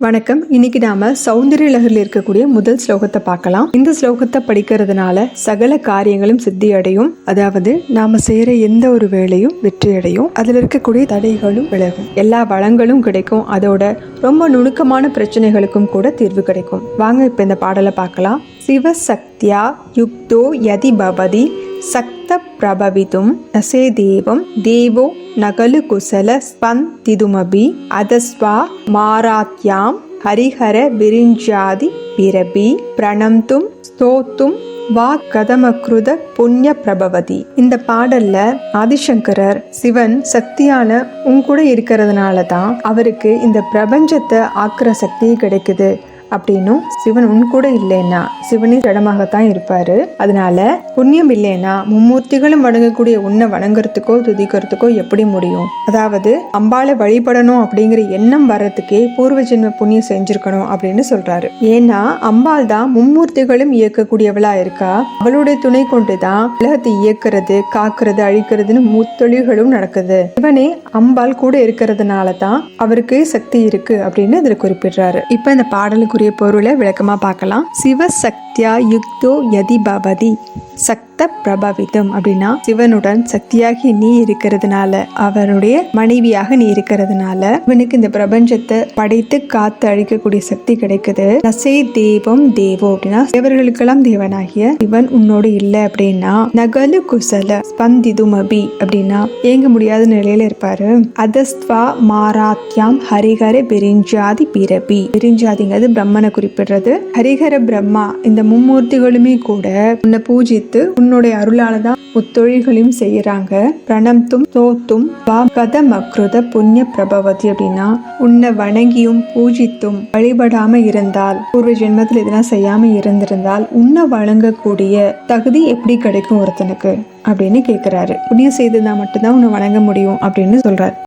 வணக்கம். இன்னைக்கு நாம சௌந்தரிய லகரில் இருக்கக்கூடிய முதல் ஸ்லோகத்தை பார்க்கலாம். இந்த ஸ்லோகத்தை படிக்கிறதுனால சகல காரியங்களும் சித்தி அடையும் அதாவது நாம செய்யற எந்த ஒரு வேலையும் வெற்றி அடையும் அதுல இருக்கக்கூடிய தடைகளும் விலகும். எல்லா வளங்களும் கிடைக்கும். அதோட ரொம்ப நுணுக்கமான பிரச்சனைகளுக்கும் கூட தீர்வு கிடைக்கும். வாங்க இப்ப இந்த பாடலை பார்க்கலாம். சிவசக்தியா யுக்தோ யதி பவதி சக்தி பிரபவிதும் நசே தேவம் தேவோ நகலு குசல ஸ்பந்திதுமபி அதஸ்வா மாராத்யாம் ஹரிஹர விரிஞ்சாதி பிரபி பிரணந்தும் ஸ்தோத்தும் வா கதமக்ருத புண்ணிய பிரபவதி. இந்த பாடல்ல ஆதிசங்கரர் சிவன் சக்தியான உங்கூட இருக்கிறதுனால தான் அவருக்கு இந்த பிரபஞ்சத்தை ஆக்குற சக்தி கிடைக்குது. அப்படின்னும் சிவன் உன் கூட இல்லைன்னா சிவனே ஜடமாகத்தான் இருப்பாரு. அதனால புண்ணியம் இல்லைன்னா மும்மூர்த்திகளும் வணங்கக்கூடிய உன்னை வணங்குறதுக்கோ துதிக்கிறதுக்கோ எப்படி முடியும்? அதாவது அம்பாளை வழிபடணும் அப்படிங்கிற எண்ணம் வர்றதுக்கே பூர்வ ஜென்ம புண்ணியம் செஞ்சிருக்கணும் அப்படின்னு சொல்றாரு. ஏன்னா அம்பாள் தான் மும்மூர்த்திகளும் இயக்கக்கூடியவளா இருக்கா? அவளுடைய துணை கொண்டு தான் உலகத்தை இயக்குறது காக்குறது அழிக்கிறதுன்னு முத்தொழில்களும் நடக்குது. சிவனே அம்பாள் கூட இருக்கிறதுனால தான் அவருக்கு சக்தி இருக்கு அப்படின்னு இதுல குறிப்பிடுறாரு. இப்ப இந்த பாடலுக்கு பாடலுக்குரிய பொருளை விளக்கமா பார்க்கலாம். சிவசக்தியா யுக்தோ யதி பவதி. சக்தி பிரபவிதம் அப்படின்னா சிவனுடன் சக்தியாகி நீ இருக்கிறதுனால அவனுடைய மனைவியாக நீ இருக்கிறதுனால இவனுக்கு இந்த பிரபஞ்சத்தை படைத்து காத்து அழிக்கக்கூடிய சக்தி கிடைக்குது. நசை தேவம் தேவோ அப்படின்னா தேவர்களுக்கெல்லாம் தேவனாகிய இவன் உன்னோடு இல்லை அப்படின்னா நகலு குசல ஸ்பந்திதுமபி அப்படின்னா ஏங்க முடியாத நிலையில இருப்பாரு. அதஸ்துவா மாராத்யாம் ஹரிஹர பிரிஞ்சாதி பிறபி. பிரிஞ்சாதிங்கிறது பிரம்மனை குறிப்பிடுறது. ஹரிஹர பிரம்மா இந்த மும்மூர்த்திகளுமே கூட உன்னை பூஜித்து உன்னுடைய அருளால தான் முத்தொழில்களையும் செய்யறாங்க பிரணம்தும் தோத்தும் வா கத மக்ருத புண்ணிய பிரபவதி அப்படின்னா உன்னை வணங்கியும் பூஜித்தும் வழிபடாம இருந்தால் பூர்வ ஜென்மத்தில் இதெல்லாம் செய்யாம இருந்திருந்தால் உன்னை வழங்கக்கூடிய தகுதி எப்படி கிடைக்கும் ஒருத்தனுக்கு? அப்படின்னு கேட்கிறாரு புண்ணியம் செய்ததா மட்டும்தான் உன்னை வணங்க முடியும் அப்படின்னு சொல்றாரு.